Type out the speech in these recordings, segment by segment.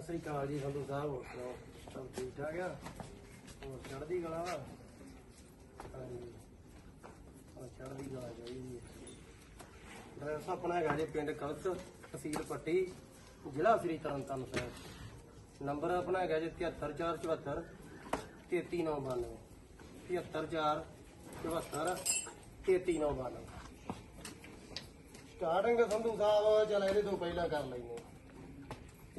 ਸਤਿ ਸ੍ਰੀ ਅਕਾਲ ਜੀ, ਸੰਧੂ ਸਾਹਿਬ, ਹੋਰ ਸੁਣਾਓ? ਸਭ ਠੀਕ ਠਾਕ ਆ? ਹੋਰ ਚੜ੍ਹਦੀ ਕਲਾ ਵਾ? ਹਾਂਜੀ। ਆ ਚੜ੍ਹਦੀ ਕਲਾ ਚਾਹੀਦੀ ਹੈ ਡਰੈਸ ਆਪਣਾ ਹੈਗਾ ਜੀ, ਪਿੰਡ ਕਲਸ, ਤਹਿਸੀਲ ਪੱਟੀ, ਜ਼ਿਲ੍ਹਾ ਸ੍ਰੀ ਤਰਨਤਾਰਨ ਸਾਹਿਬ। ਨੰਬਰ ਆਪਣਾ ਹੈਗਾ ਜੀ 73474 33992 73474 33992 ਸਟਾਰਟਿੰਗ ਸੰਧੂ ਸਾਹਿਬ, ਚਲ ਇਹਦੇ ਤੋਂ ਪਹਿਲਾਂ ਕਰ ਲੈਂਦੇ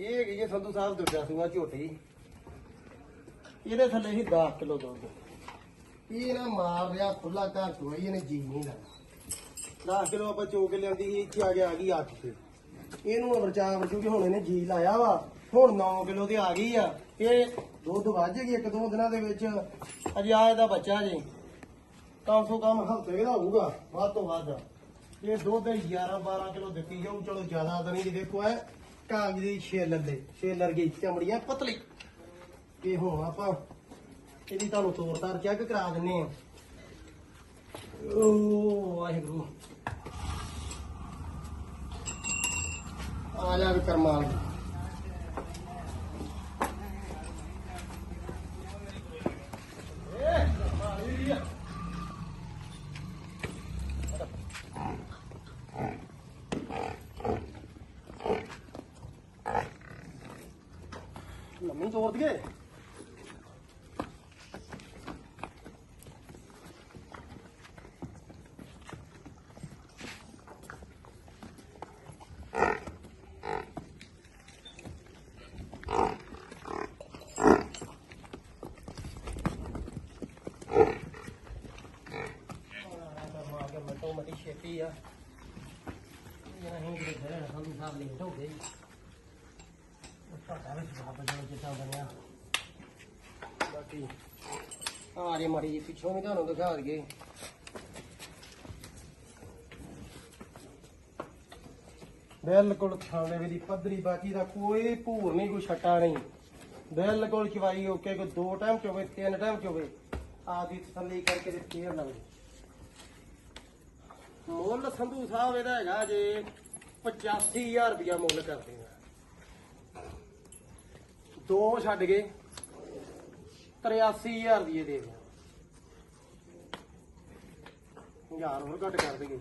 ਇਹ ਹੈਗੀ ਜੀ ਸੰਧੂ ਸਾਹਿਬ ਦੂਜਾ ਸੂਆ ਝੋਟੀ। ਇਹਦੇ ਥੱਲੇ ਹੀ 10 ਕਿਲੋ ਦੁੱਧ। ਇਹ ਨਾ ਮਾਰ ਰਿਹਾ ਖੁੱਲਾ ਘਰ ਚੋਈ ਇਹਨੇ ਜੀ ਨਹੀਂ ਲਾਇਆ। 10 ਕਿਲੋ ਆਪਾਂ ਚੋ ਕੇ ਲਿਆਂਦੀ ਸੀ, ਇੱਥੇ ਆ ਕੇ ਆ ਗਈ 8 ਤੇ। ਇਹਨੂੰ ਅਮਰਚਾ ਵਰਚੂ ਕਿ ਹੁਣ ਇਹਨੇ ਜੀ ਲਾਇਆ ਵਾ। ਹੁਣ 9 ਕਿਲੋ ਤੇ ਆ ਗਈ ਆ। ਇਹ ਦੁੱਧ ਵੱਜ ਗਈ ਇੱਕ ਦੋ ਦਿਨਾਂ ਦੇ ਵਿੱਚ। ਅਜੇ ਆ ਇਹਦਾ ਬੱਚਾ ਜੀ। ਕਮ ਸੋ ਕਮ ਹਫ਼ਤੇ ਦਾ ਹੋਊਗਾ, ਵੱਧ ਤੋਂ ਵੱਧ। ਇਹ ਦੁੱਧ 11 12 ਕਿਲੋ ਦਿੱਤੀ ਜਾਊ, ਚਲੋ ਜ਼ਿਆਦਾ ਤਾਂ ਨਹੀਂ ਜੀ ਦੇਖੋ ਐ। ਕਾਗਜ਼ ਦੀ ਛੇਲਰ ਦੇ ਛੇਲਰ ਗਈ ਚਮੜੀ ਐ ਪਤਲੀ। ਇਹ ਹੁਣ ਆਪਾਂ ਇਹਦੀ ਤੁਹਾਨੂੰ ਤੋਰ ਤਾਰ ਚੈੱਕ ਕਰਾ ਦਿੰਨੇ ਆ। ਓ ਵਾਹਿਗੁਰੂ। ਆ ਜਾ ਵੀ ਤੋੜ ਦਈਏ। ਮਟੋ ਮਟੀ ਛੇਤੀ ਆ। ਨਹੀਂ ਜਿਹੜੇ ਘਰੇ ਸਾਹਿਬ ਲੇਟ ਹੋ ਗਏ ਸਾਡਾ ਵਿੱਚ ਬਾਬਾ ਜੀ ਜਿੱਦਾਂ ਬਣਿਆ ਬਾਕੀ ਆ ਜੇ ਮੜੀ ਪਿੱਛੋਂ ਵੀ ਤੁਹਾਨੂੰ ਦਿਖਾ ਦਈਏ ਬਿਲਕੁਲ ਖਾਣੇ ਦੀ ਪੱਧਰੀ ਬਾਕੀ ਦਾ ਕੋਈ ਭੂਰ ਨਹੀਂ, ਕੋਈ ਛੱਟਾ ਨਹੀਂ। ਬਿਲਕੁਲ ਚਵਾਈ ਓਕੇ ਕੋਈ ਦੋ ਟਾਈਮ ਚੋਵੇ ਤਿੰਨ ਟਾਈਮ ਚੋਵੇ ਆਦੀ ਤਸੱਲੀ ਕਰਕੇ ਤੇ ਫੇਰ ਲਵੇ। ਮੁੱਲ ਸੰਧੂ ਸਾਹਿਬ, ਇਹਦਾ ਹੈਗਾ ਜੇ 85000 ਰੁਪਇਆ ਮੁੱਲ ਕਰਦੇ ਆ। ਦੋ ਛੱਡ ਗਏ। 83000 ਦੀ ਇਹ ਦੇ ਦਿਓ ਹਜ਼ਾਰ ਹੋਰ ਘੱਟ ਕਰ ਦੇਗੇ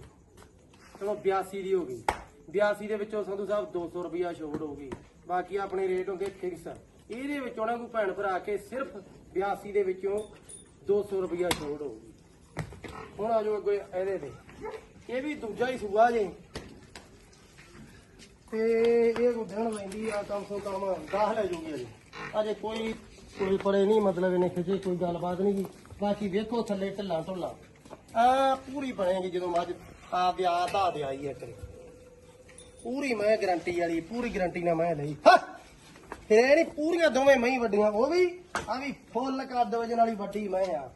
ਚਲੋ 82 ਦੀ ਹੋ ਗਈ। 82 ਦੇ ਵਿੱਚੋਂ ਸੰਧੂ ਸਾਹਿਬ 200 ਰੁਪਇਆ ਛੋੜ ਹੋ ਗਈ। ਬਾਕੀ ਆਪਣੇ ਰੇਟ ਹੁੰਦੇ ਫਿਕਸ ਇਹਦੇ ਵਿੱਚੋਂ ਨਾ ਕੋਈ ਭੈਣ ਭਰਾ ਕੇ ਸਿਰਫ 82 ਦੇ ਵਿੱਚੋਂ 200 ਰੁਪਇਆ ਛੋੜ ਹੋਊਗੀ ਹੁਣ ਆ ਜਾਓ ਅੱਗੇ ਇਹਦੇ ਤੇ। ਇਹ ਵੀ ਦੂਜਾ ਹੀ ਸੂਆ ਜੇ। ਤੇ ਇਹ ਗੁੱਡਣ ਲੈਂਦੀ ਆ, ਕਮ ਸੋ ਕਮ 10 ਲੈ ਜੂਗੀ ਅਜੇ। ਅਜੇ ਕੋਈ ਕੋਈ ਪੜੇ ਨਹੀਂ, ਮਤਲਬ ਇਹਨੇ ਖਿਚੇ, ਕੋਈ ਗੱਲਬਾਤ ਨਹੀਂ ਗੀ ਬਾਕੀ ਵੇਖੋ ਥੱਲੇ ਢੱਲਾ ਢੁੱਲਾ। ਆ ਪੂਰੀ ਬਣੇਗੀ ਜਦੋਂ ਮੱਝ ਆ ਵਿਆਹ ਦਾ ਦੇ ਆਈ ਇੱਕ ਪੂਰੀ ਮੈਂ ਗਰੰਟੀ ਵਾਲੀ, ਪੂਰੀ ਗਰੰਟੀ ਨਾਲ ਮੈਂ ਲਈ। ਫਿਰ ਇਹ ਨਹੀਂ, ਪੂਰੀਆਂ ਦੋਵੇਂ ਮੈਂ ਵੱਡੀਆਂ, ਉਹ ਵੀ, ਆ ਵੀ ਫੁੱਲ ਕੱਦ ਵਜਨ ਵਾਲੀ ਵੱਡੀ ਮੈਂ ਆ।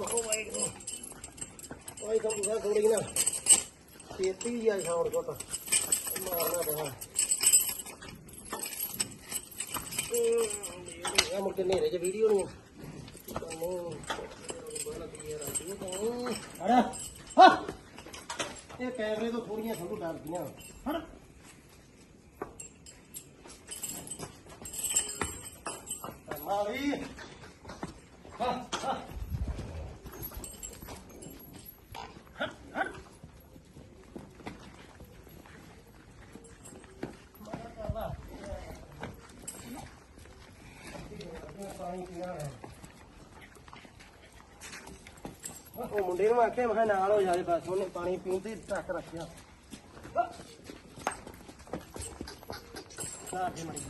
ਓ ਵਾਹਿਗੁਰੂ। ਓਏ ਤਾਂ ਬੁਰਾ ਨਾ ਛੇਤੀ ਆ ਸ਼ਾਉਣ ਕੋਟ ਮਾਰਨਾ ਬਣਾ ਇਹ ਮੁੜ ਕੇ ਨੇਰੇ ਚ ਵੀਡੀਓ ਨੂੰ ਇਹ ਕੈਮਰੇ ਤੋਂ ਥੋੜੀਆਂ ਸਾਨੂੰ ਡਰਦੀਆਂ। ਹਟ। ਮਾਰੀ ਹਾਂ ਹਾਂ ਪਾਣੀ ਪੀਣਾ ਹੈ ਉਹ ਮੁੰਡੇ ਨੂੰ ਆਖਿਆ, ਮੈਂ ਕਿਹਾ ਨਾਲ ਹੋ ਜਾਵੇ ਬਸ, ਉਹਨੇ ਪਾਣੀ ਪੀਣ ਤੇ ਟੱਕ ਰੱਖਿਆ। ਸਾਹ ਦੇ ਮੜੀ।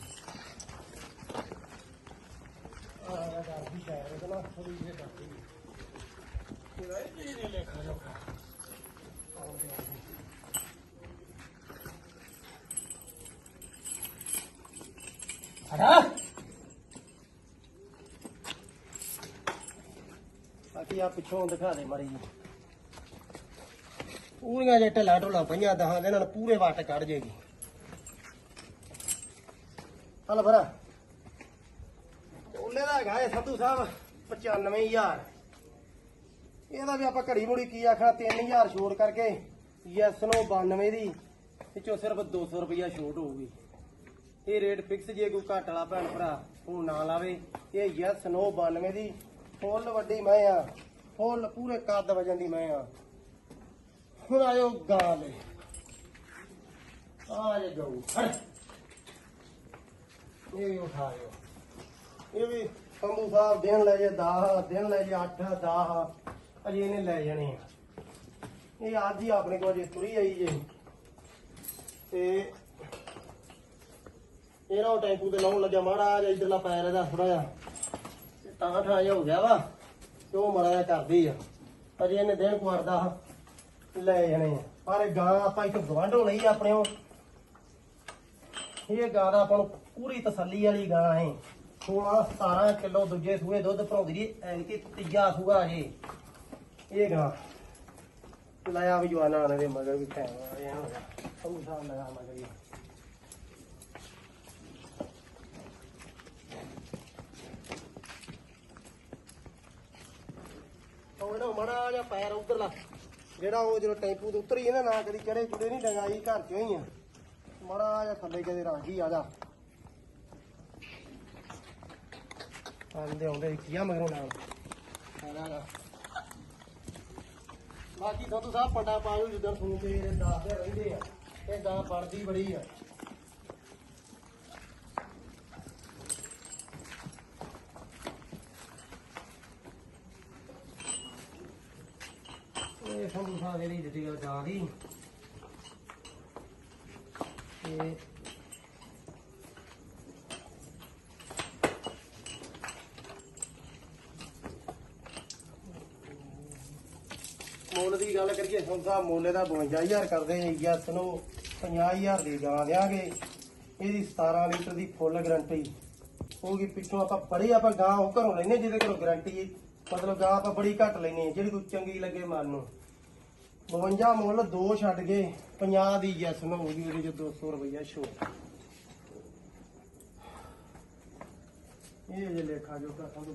ਆ ਆ ਦਾ ਵੀ ਸ਼ਾਇਰ ਥੋੜੀ ਜਿਹੀ ਕਰਦੀ ਪੂਰਾ ਇਹ ਨਹੀਂ ਲੇਖਾ ਲੋਕਾ ਹੜਾ ਬਾਕੀ ਆ, ਪਿੱਛੋਂ ਦਿਖਾ ਦੇ ਮੜੀ ਪੂਰੀਆਂ ਜੇ ਢਲਾ ਢੋਲਾ ਪਈਆਂ ਦਹਾਂ ਦੇ ਨਾਲ ਪੂਰੇ ਵੱਟ ਕੱਢ ਜੇਗੀ। ਹਲ ਭਰਾ ਉਹਨੇ ਦਾ ਹੈਗਾ ਇਹ ਸੱਧੂ ਸਾਹਿਬ 95000 ਇਹਦਾ ਵੀ ਆਪਾਂ ਘੜੀ ਮੁੜੀ ਕੀ ਆਖਣਾ 3000 ਛੋੜ ਕਰਕੇ ਯੈਸ ਨੂੰ 92 ਦੀ, ਵਿੱਚੋਂ ਸਿਰਫ 200 ਰੁਪਇਆ ਛੋਟ ਹੋਊਗੀ। ਇਹ ਰੇਟ ਫਿਕਸ ਜੇ ਕੋਈ ਘੱਟ ਵਾਲਾ ਭੈਣ ਭਰਾ ਉਹ ਨਾ ਲਾਵੇ, ਇਹ ਯੈਸ ਨੋ 92 ਦੀ ਫੁੱਲ ਵੱਡੀ ਮੈਂ ਆ। ਫੁੱਲ ਪੂਰੇ ਕੱਦ ਵਜਨ ਦੀ ਮੈਂ ਆ। ਹੁਣ ਆਇਓ ਗਾਂ ਲੈ ਆ ਜੇ ਗਊ ਫੜ ਇਹ ਵੀ ਉਠਾਇਓ। ਇਹ ਵੀ ਸੰਧੂ ਸਾਹਿਬ ਦਿਨ ਲੈ ਜੇ 10 ਦਿਨ ਲੈ ਜੇ 8 10 ਅਜੇ ਇਹਨੇ ਲੈ ਜਾਣੇ ਆ। ਇਹ ਅੱਜ ਹੀ ਆਪਣੇ ਕੋਲ ਜੇ ਤੁਰੀ ਆਈ ਜੇ। ਤੇ ਇਹਨਾਂ ਉਹ ਟੈਂਪੂ ਤੇ ਲਾਉਣ ਲੱਗਿਆ ਮਾੜਾ ਜਿਹਾ, ਇਧਰਲਾ ਪੈਰ ਇਹਦਾ ਥੋੜਾ ਜਿਹਾ। ਤਾਂ ਠਾ ਜਿਹਾ ਹੋ ਗਿਆ ਵਾ, ਤੇ ਉਹ ਮਾੜਾ ਕਰਦੀ ਆ। ਅਜੇ ਇਹਨੇ ਦਿਨ ਕੁਆਰਦਾ ਲੈ ਜਾਣੇ ਆ। ਪਰ ਇਹ ਗਾਂ ਆਪਾਂ ਇੱਕ ਗਵਾਂਢੋਂ ਲਈ ਆਪਣੇ ਉਹ। ਇਹ ਗਾਂ ਦਾ ਆਪਾਂ ਨੂੰ ਪੂਰੀ ਤਸੱਲੀ ਵਾਲੀ ਗਾਂ ਹੈ 16 17 ਕਿਲੋ ਦੂਜੇ ਸੂਏ ਦੁੱਧ ਭਰਾਉਂਦੀ ਦੀ ਐਨਕੀ ਤੀਜਾ ਸੂਆ ਜੇ ਇਹ ਗਾਂ। ਲਾਇਆ ਵੀ ਜਵਾਨਾ ਨੇ ਦੇ ਮਗਰ ਵੀ ਖੈਰ ਆਇਆ ਹੋ ਗਿਆ। ਉਹ ਲਗਾ ਮਗਰ ਹੀ ਉਹ ਜਿਹੜਾ ਮੜਾ ਜਿਹਾ ਪੈਰ ਉਧਰਲਾ। ਜਿਹੜਾ ਉਹ ਜਦੋਂ ਟੈਂਪੂ ਤੋਂ ਉਤਰੀ ਨਾ ਨਾ ਕਦੀ ਚੜੇ ਚੁੜੇ ਨਹੀਂ, ਡੰਗਾਈ ਘਰ ਚੋਂ ਹੀ ਆ। ਮੜਾ ਜਿਹਾ ਥੱਲੇ ਕਦੇ ਰਾਗੀ ਆ ਜਾ। ਆਂਦੇ ਆਉਂਦੇ ਕੀਆ ਮਗਰੋਂ ਨਾਲ? ਆਲਾ ਲਾ ਬਾਕੀ ਸੰਧੂ ਸਾਹਿਬ ਪੱਡਾ ਪਾਉ ਜਿੱਦਾਂ ਤੁਹਾਨੂੰ ਤੇ ਦੱਸਦੇ ਰਹਿੰਦੇ ਆ। ਇਹ ਗਾਂ ਪੜਦੀ ਬੜੀ ਆ। ਇਹ ਸੰਧੂ ਸਾਹਿਬ ਜਿਹੜੀ ਦਿੱਤੀ ਗੱਲ ਗਾਂ ਮੁੱਲ ਦੀ ਗੱਲ ਕਰੀਏ ਸੰਧੂ ਮੁੱਲ ਦਾ 52000 ਕਰਦੇ ਯਸ, ਨੂੰ 50000 ਦੇ ਗਾਂ ਦਿਆਂਗੇ। ਇਹਦੀ 17 ਲੀਟਰ ਦੀ ਫੁੱਲ ਗਾਰੰਟੀ। ਹੋਗੀ ਪਿੱਛੋਂ ਆਪਾਂ ਬੜੀ ਆਪਾਂ ਗਾਂ ਉਹ ਘਰੋਂ ਲੈਨੇ ਜਿਹਦੇ ਘਰੋਂ ਗਰੰਟੀ ਮਤਲਬ ਗਾਂ ਆਪਾਂ ਬੜੀ ਘੱਟ ਲੈਨੇ ਜਿਹੜੀ ਕੋਈ ਚੰਗੀ ਲੱਗੇ ਮਨ ਨੂੰ। 52 ਮੁੱਲ ਦੋ ਛੱਡ ਗਏ 50 ਦੀ ਯਸ ਨੂੰ ਹੋਊਗੀ ਉਹਦੇ ਚ 200 ਰੁਪਈਆ ਛੋੜ ਇਹ ਜੇ ਲੇਖਾ ਜੋ ਤੁਹਾਨੂੰ ਸੰਧੂ